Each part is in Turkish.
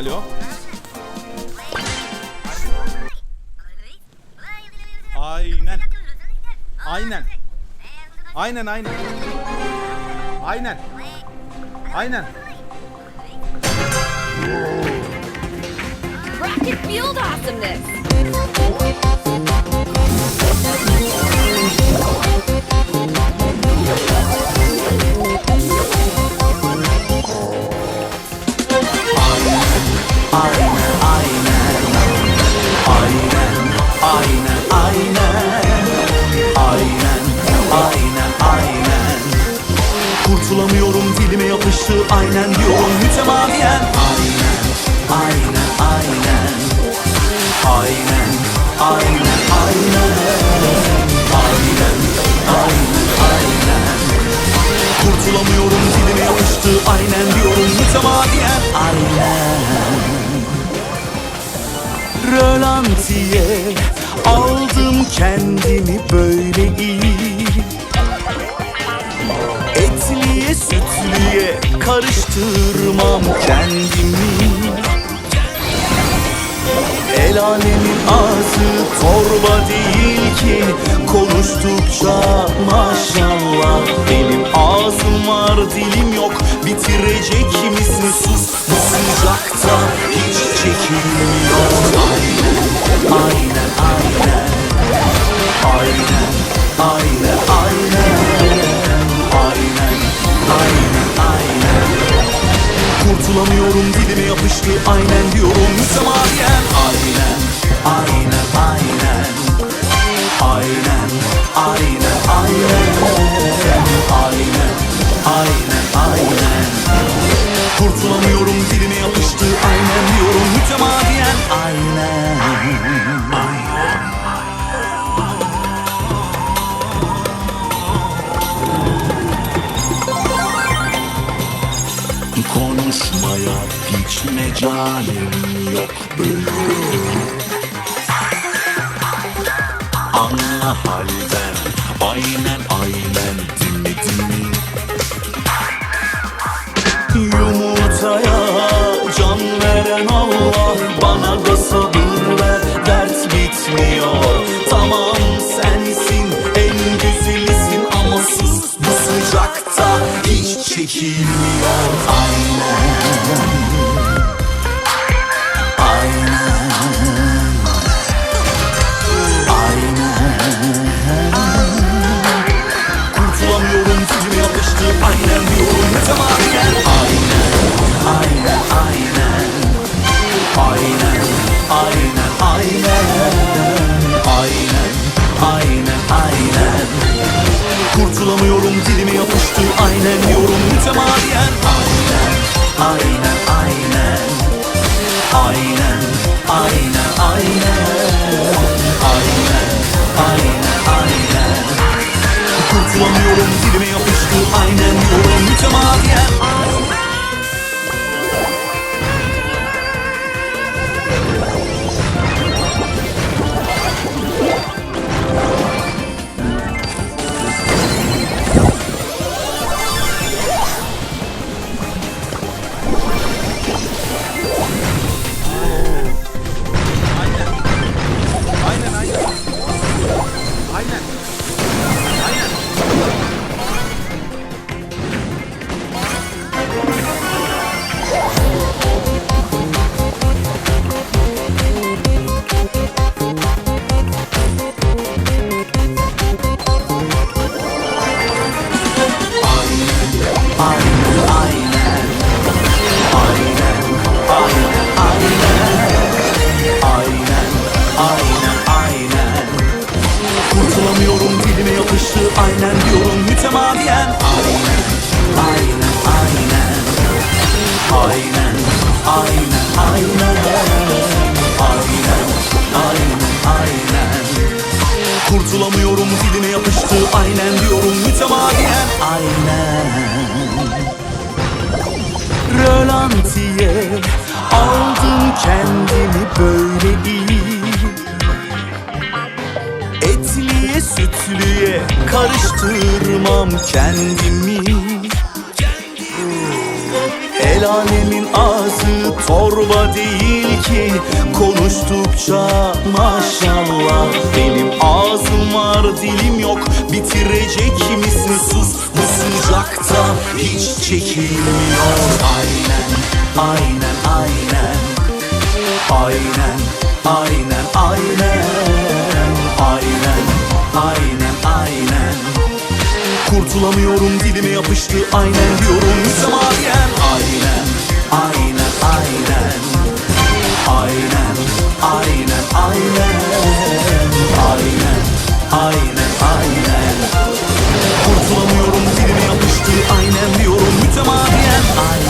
Alo. Aynen. Aynen. Aynen aynen. Aynen. Aynen. Rocket Field Awesomeness! Aynen, aynen, aynen, aynen, aynen. Kurtulamıyorum dilime yapıştı aynen diyorum mütemadiyen. Aynen, aynen, aynen, aynen, Rölantiye aldım kendimi böyle iyi. Etliye sütlüye karıştırmam kendimi El alemin ağzı torba değil ki. Konuştukça maşallah. Benim ağzım var dilim yok. Bitirecek misin sus. Bu sıcakta hiç çekilmiyor Aynen, aynen, aynen. Aynen, aynen, aynen. Aynen, aynen, aynen Kurtulamıyorum dilime yapıştı. Aynen diyorum. Mütemadiyen Canim yok büyür Anla halden Aynen aynen. I yapıştı aynen diyorum mütemadiyen. Aynen, aynen, aynen Aynen, aynen, aynen Aynen, aynen, aynen Kurtulamıyorum dilime yapıştı. Aynen diyorum mütemadiyen. Aynen. Rölantiye aldım kendimi böyle iyi Sütlüye karıştırmam kendimi. El alemin ağzı torba değil ki. Konuştukça maşallah Benim ağzım var dilim yok. Bitirecek misin sus? Bu sıcakta hiç çekilmiyor. Aynen, aynen Aynen, aynen, aynen Aynen, aynen, aynen. Kurtulamıyorum dilime yapıştı aynen diyorum. Mütemadiyen Aynen, aynen, aynen. Aynen, aynen, aynen. Aynen, aynen, aynen. Kurtulamıyorum dilime yapıştı aynen diyorum. Mütemadiyen Aynen,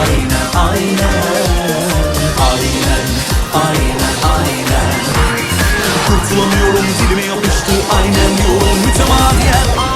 aynen, aynen Aynen, aynen, aynen Kurtulamıyorum dilime yapıştı. Aynen diyorum mütemadiyen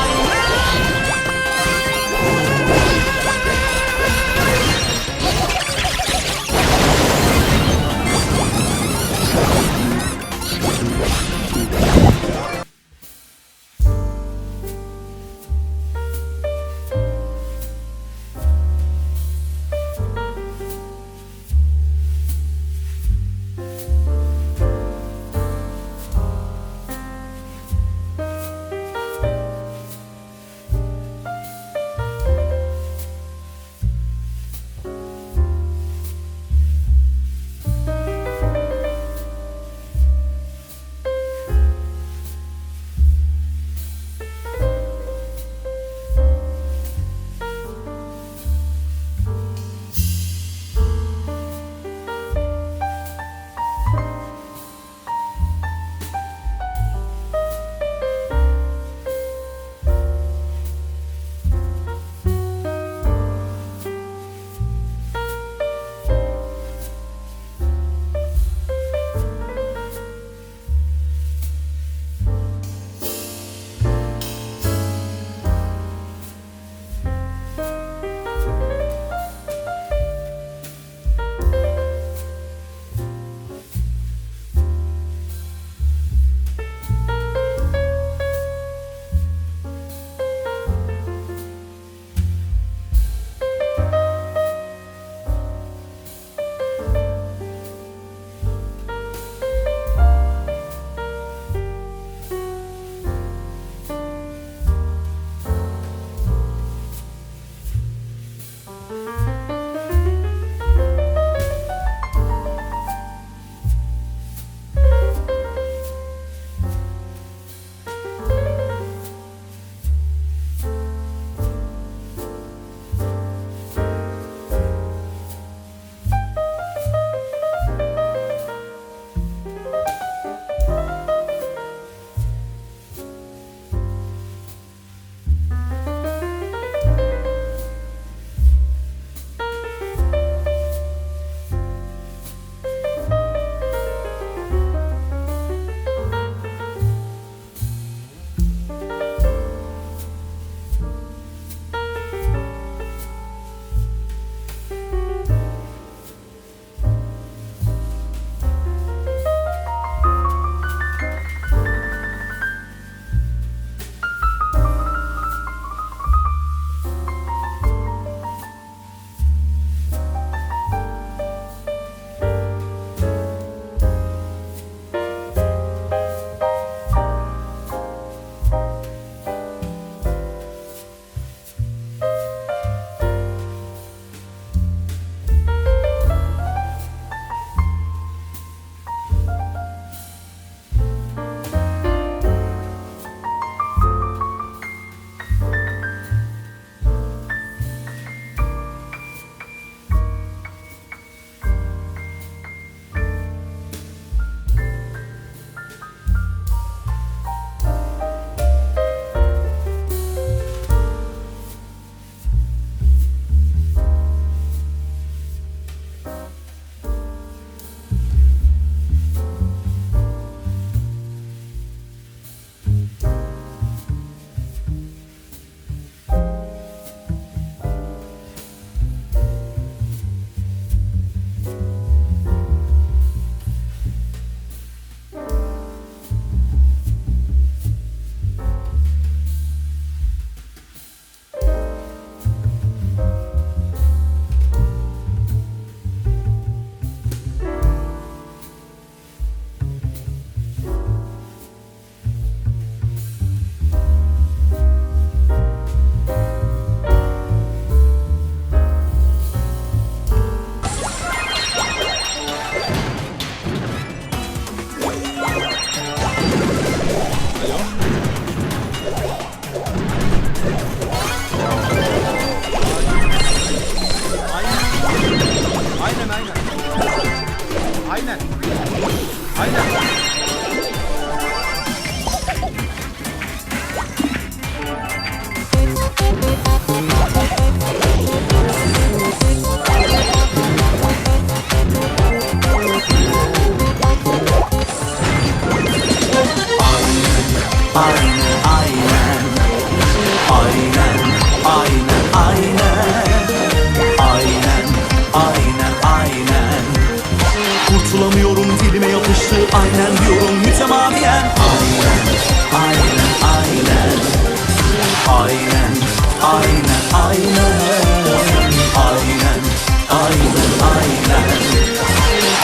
Duramıyorum dilime yapıştı. Aynen diyorum mütemadiyen. Aynen, aynen, aynen. Aynen, aynen, aynen. Aynen, aynen, aynen.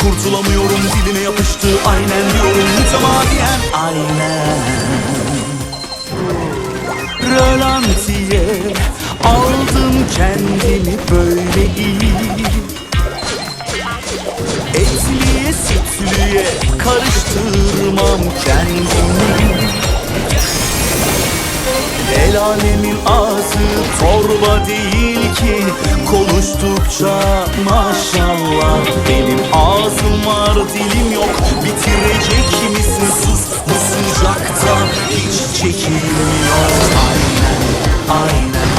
Kurtulamıyorum dilime yapıştı. Aynen diyorum mütemadiyen. Aynen. Rölantiye aldım kendimi böyle iyi. Sütlüye karıştırmam kendimi. El alemin ağzı torba değil ki Konuştukça maşallah. Benim ağzım var dilim yok Bitirecek misin sus. Bu sıcakta Hiç çekilmiyor. Aynen, aynen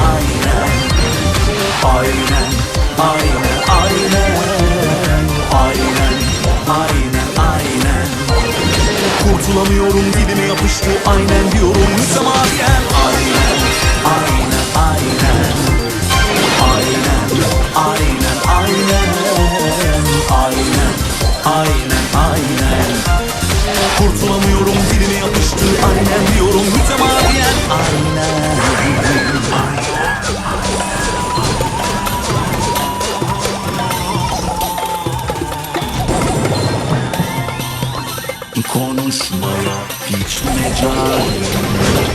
Aynen, aynen, aynen Kurtulamıyorum dilime yapıştı aynen hiç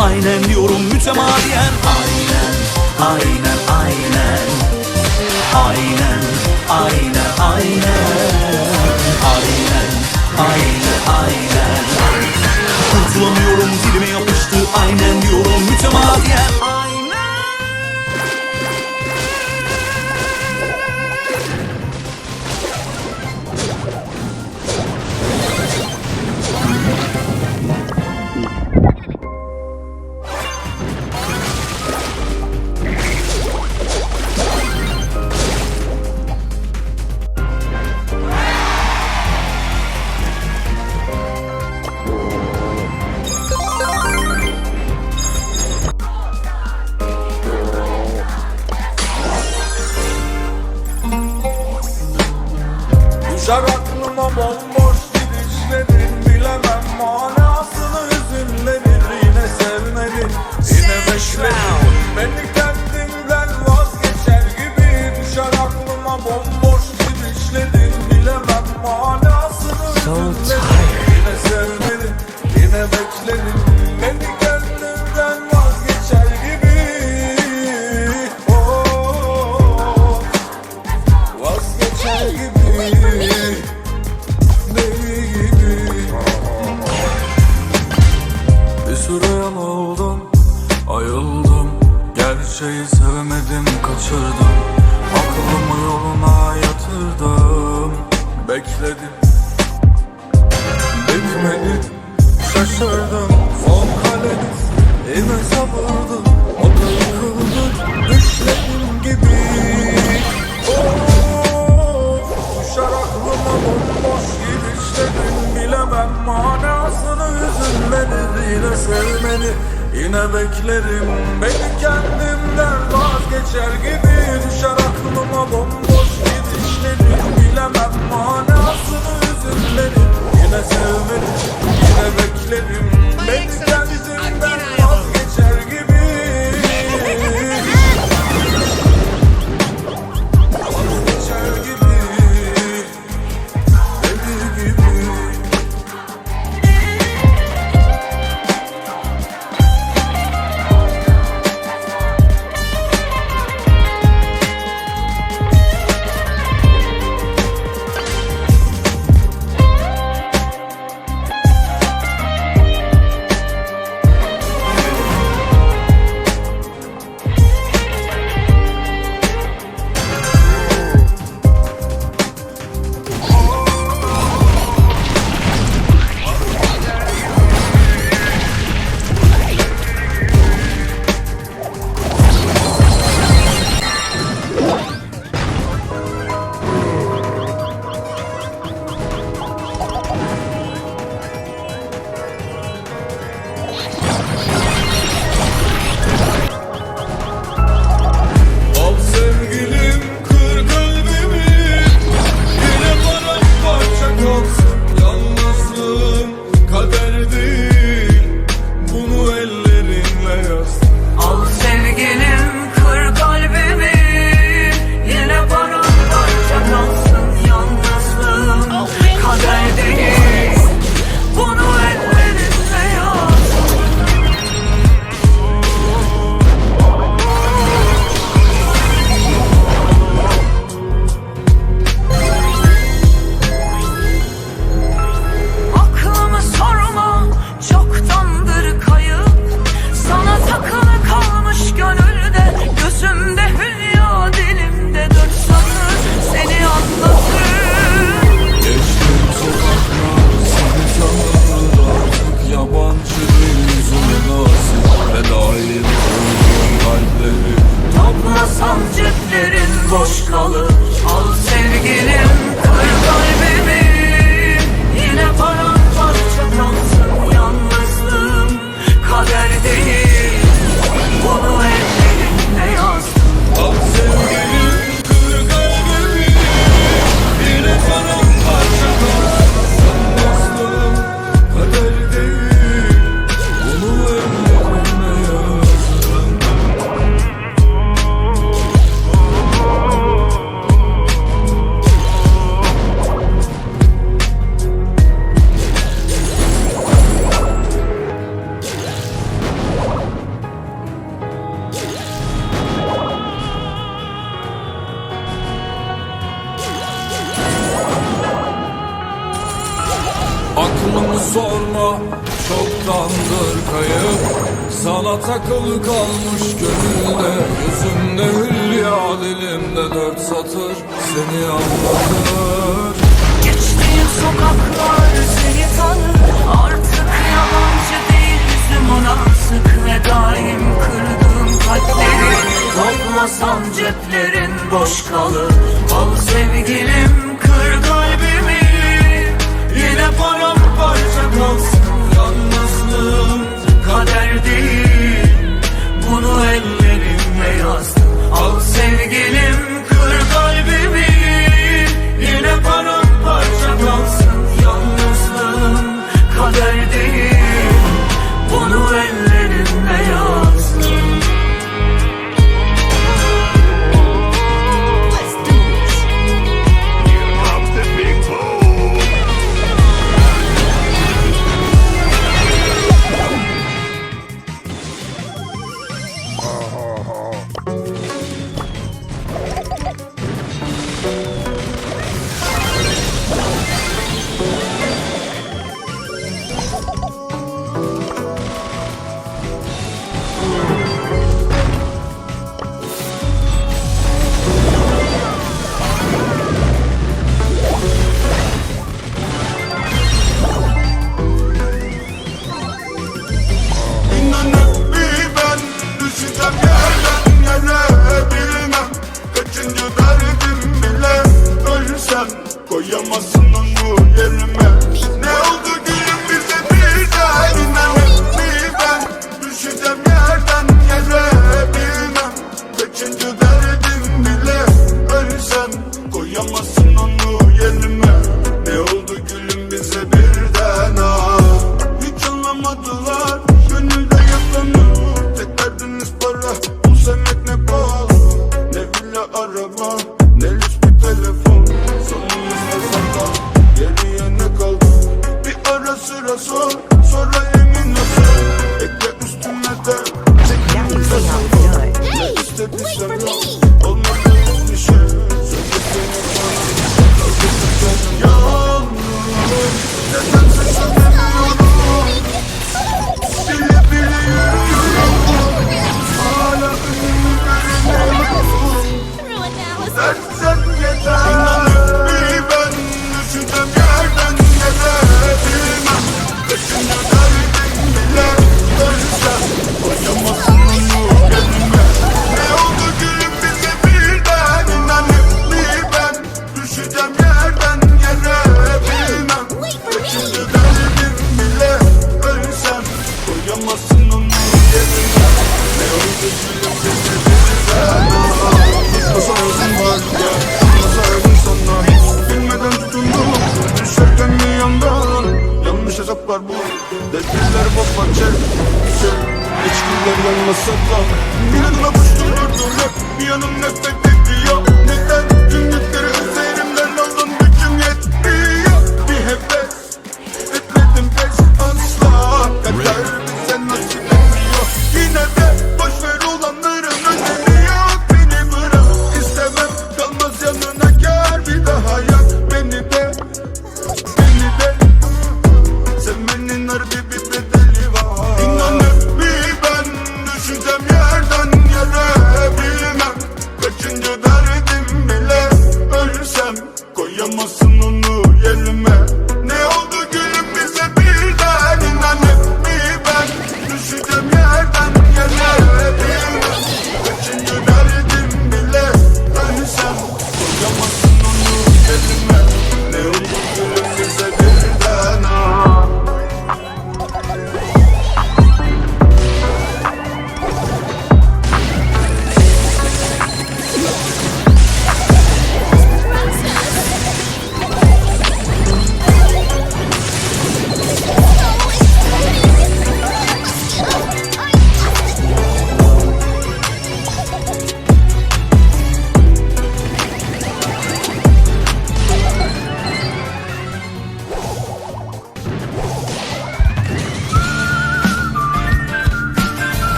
aynen diyorum mütemadiyen. Aynen, aynen, aynen. Aynen, aynen, aynen yine bekledin Beni bomboş gidişlerin Bilemem manasını. Hüzünlenir Yine sevmeni Yine beklerim. Beni kendimden vazgeçer gibi Düşer aklıma bomboş gidişlerin Bilemem manasını hüzünlenir Yine sevmeni Yine beklerim. Beni kendimden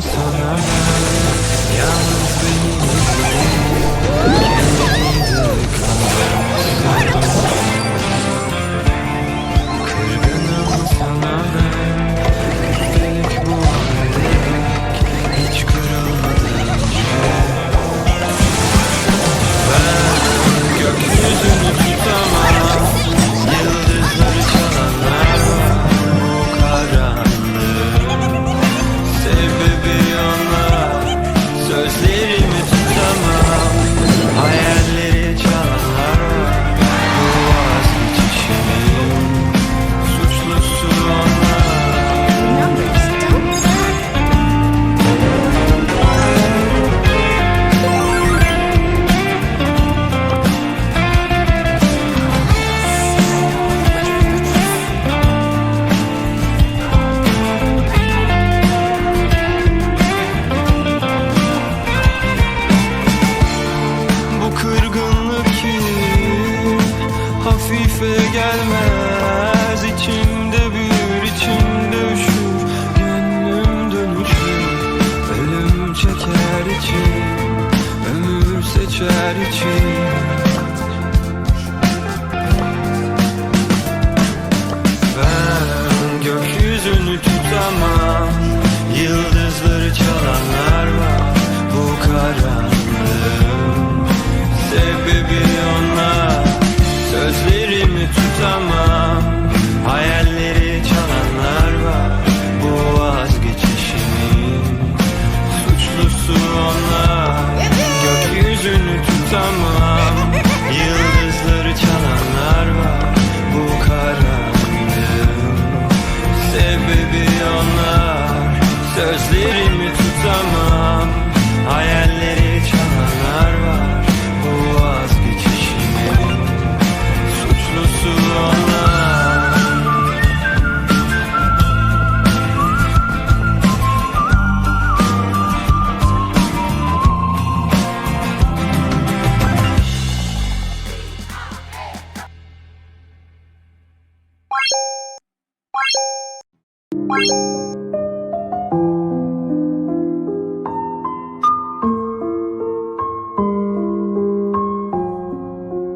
sana